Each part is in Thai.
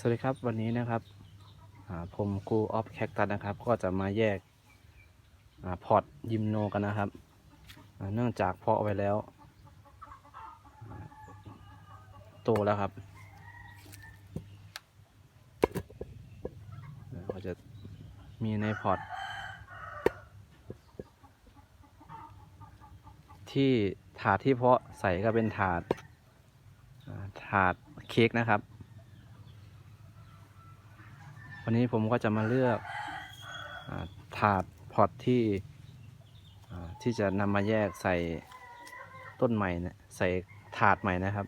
สวัสดีครับวันนี้นะครับผมครูออฟแคคตัสนะครับ ก็จะมาแยกอพอร์ตยิมโนกันนะครับเนื่องจากเพาะไว้แล้ว โตแล้วครับอ่าก็จะมีในพอร์ตที่ถาดที่เพาะใส่ก็เป็นถาดถาดเค้กนะครับ วันนี้ผมก็จะมาเลือกอถาดพอตที่ที่จะนำมาแยกใส่ต้นใหม่นะใส่ถาดใหม่นะครับ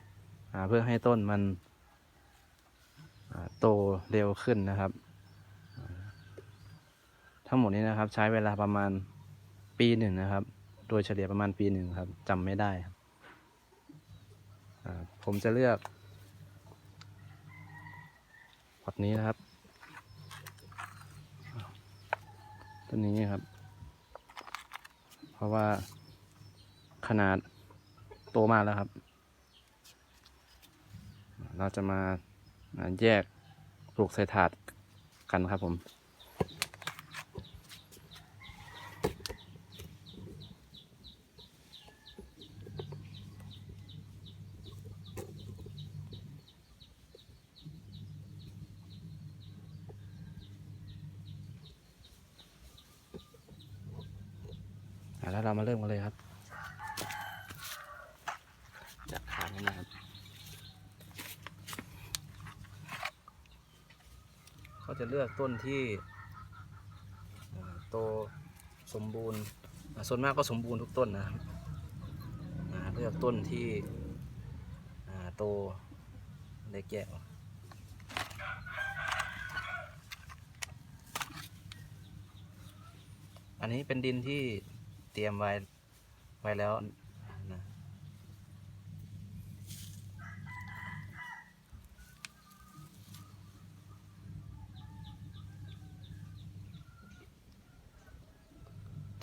เพื่อให้ต้นมันโตเร็วขึ้นนะครับ ทั้งหมดนี้นะครับใช้เวลาประมาณปีหนึ่งนะครับ โดยเฉลี่ยประมาณปีหนึ่งครับจำไม่ได้ครับผมจะเลือกพอตนี้นะครับ ต้นนี้ครับ เพราะว่าขนาดโตมากแล้วครับ เราจะมาแยกปลูกใส่ถาดกันครับผม แล้วเรามาเริ่มกันเลยครับจากฐานนี้นะครับ เขาจะเลือกต้นที่โตสมบูรณ์ส่วนมากก็สมบูรณ์ทุกต้นนะเลือกต้นที่โตเล็กแยกออกอันนี้เป็นดินที่ เตรียมไว้ไว้แล้วนะ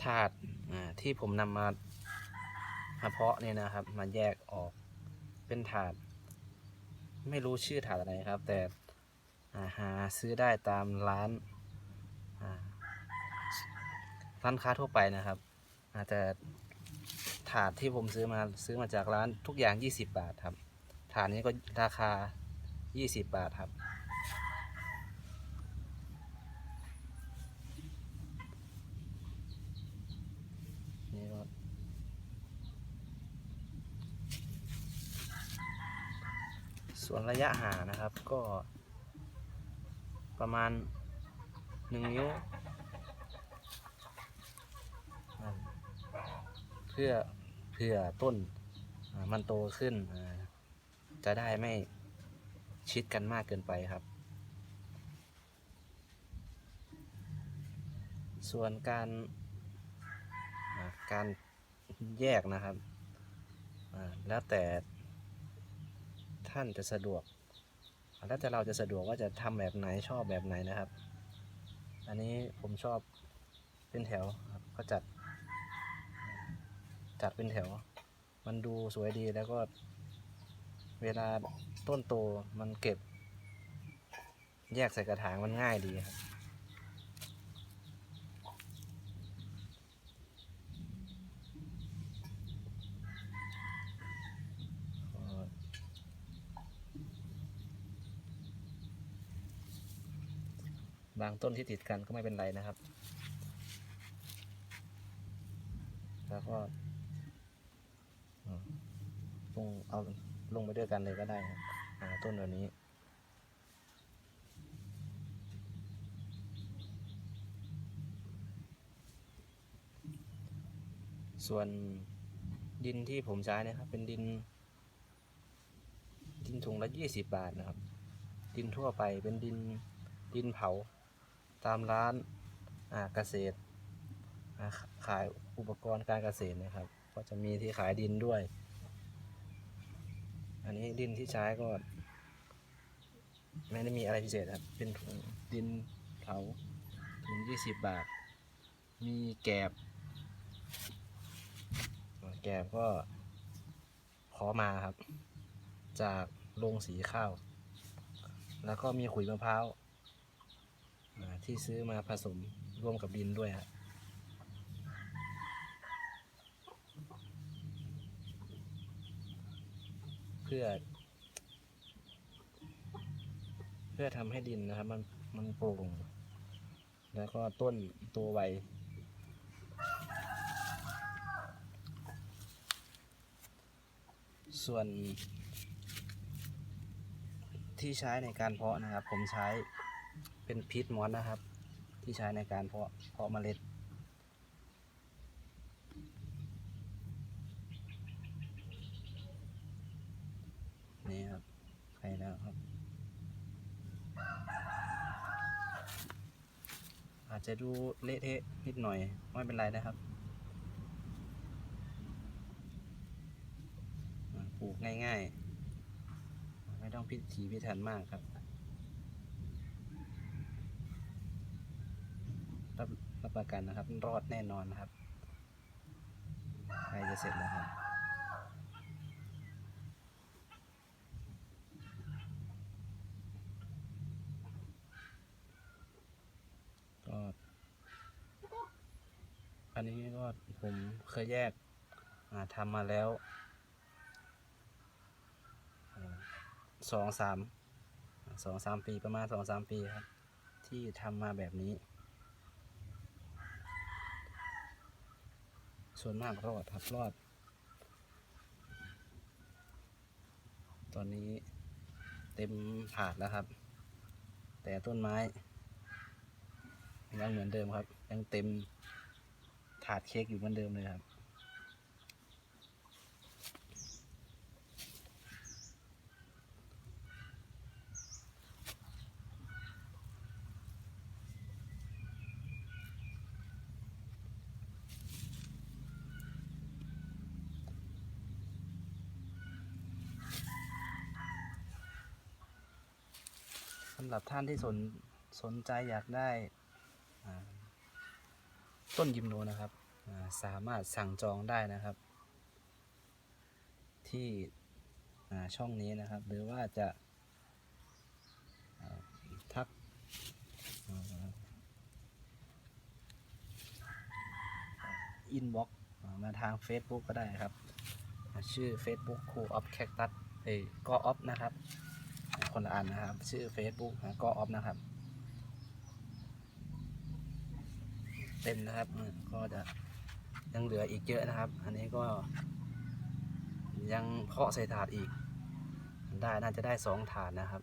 ถาดอ่าที่ผมนำมามาเพาะเนี่ยนะครับ มาแยกออกเป็นถาด ไม่รู้ชื่อถาดอะไรครับ แต่อ่าหาซื้อได้ตามร้านอ่าร้านค้าทั่วไปนะครับอ่า แต่ถาดที่ผมซื้อมาซื้อมาจากร้านทุกอย่าง 20 บาทครับ ถาดนี้ก็ราคา 20 บาทครับ นี่ก็ส่วนระยะห่างนะครับก็ประมาณหนึ่งนิ้วนั่นเพื่อเพื่อต้นมันโตขึ้น จะได้ไม่ชิดกันมากเกินไปครับ ส่วนการการแยกนะครับ แล้วแต่ท่านจะสะดวก แล้วแต่เราจะสะดวกว่าจะทำแบบไหนชอบแบบไหนนะครับ อันนี้ผมชอบเป็นแถวครับก็จัด จัดเป็นแถว มันดูสวยดีแล้วก็ เวลาต้นโตมันเก็บ แยกใส่กระถางมันง่ายดีครับบางต้นที่ติดกันก็ไม่เป็นไรนะครับ แล้วก็ ลงเอาลงไปด้วยกันเลยก็ได้ครับต้นแบบนี้ ส่วนดินที่ผมใช้นะครับ เป็นดิน ดินถุงละยี่สิบบาทนะครับ ดินทั่วไปเป็นดินดินเผา ตามร้านเกษตรขายอุปกรณ์การเกษตรนะครับ ก็จะมีที่ขายดินด้วย อันนี้ดินที่ใช้ก็ ไม่ได้มีอะไรพิเศษครับ เป็นถุงดินเผาถุงยี่สิบบาท มีแกบ แกบก็ขอมาครับ จากโรงสีข้าว แล้วก็มีขุยมะพร้าวที่ซื้อมาผสมร่วมกับดินด้วยฮะ เพื่อ เพื่อทำให้ดินนะครับ มันมันโปร่งแล้วก็ต้นตัวไวส่วน ที่ใช้ในการเพาะนะครับ ผมใช้เป็นพีทมอสนะครับ ที่ใช้ในการเพาะเพาะเมล็ด นี่ครับใช่แล้ว ครับ อาจจะดูเละเทะนิดหน่อยไม่เป็นไรนะครับปลูกง่ายๆ ไม่ต้องพิถีพิถันมากครับรับรับประกันนะครับ รอดแน่นอนนะครับใกล้จะเสร็จแล้วครับ ก็ อันนี้ก็ผมเคยแยกทำมาแล้วสองสามสองสามปีประมาณสองสามปีครับ ที่ทำมาแบบนี้ ส่วนมากรอดครับรอด ตอนนี้เต็มผาดแล้วครับ แต่ต้นไม้ยังเหมือนเดิมครับ ยังเต็ม ถาดเค้กอยู่เหมือนเดิมเลยครับ สำหรับท่านที่สนสนใจอยากได้ต้นยิมโนนะครับ สามารถสั่งจองได้นะครับ ที่ช่องนี้นะครับ หรือว่าจะทักอินบ็อกมาทาง Facebook ก็ได้ครับ ชื่อ Facebook ครูออฟแคคตัสเอ้ก็ออฟนะครับ คนละอันนะครับ ชื่อ Facebook ก็ออฟนะครับ เต็มนะครับก็จะ ยังเหลืออีกเยอะนะครับ อันนี้ก็ ยังเพาะใส่ถาดอีก ได้น่าจะได้สองถาดนะครับ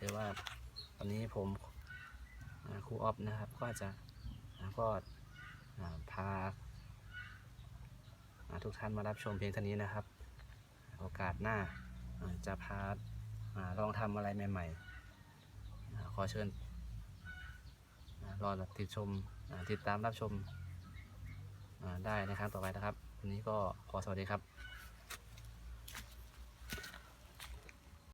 ถือว่าตอนนี้ผมครูออฟนะครับ ก็จะก็พาทุกท่านมารับชมเพียงเท่านี้นะครับ โอกาสหน้าจะพาลองทำอะไรใหม่ ๆ ขอเชิญอ่ารอติดชม ติดตามรับชมได้ในครั้งต่อไปนะครับ วันนี้ก็ขอสวัสดีครับ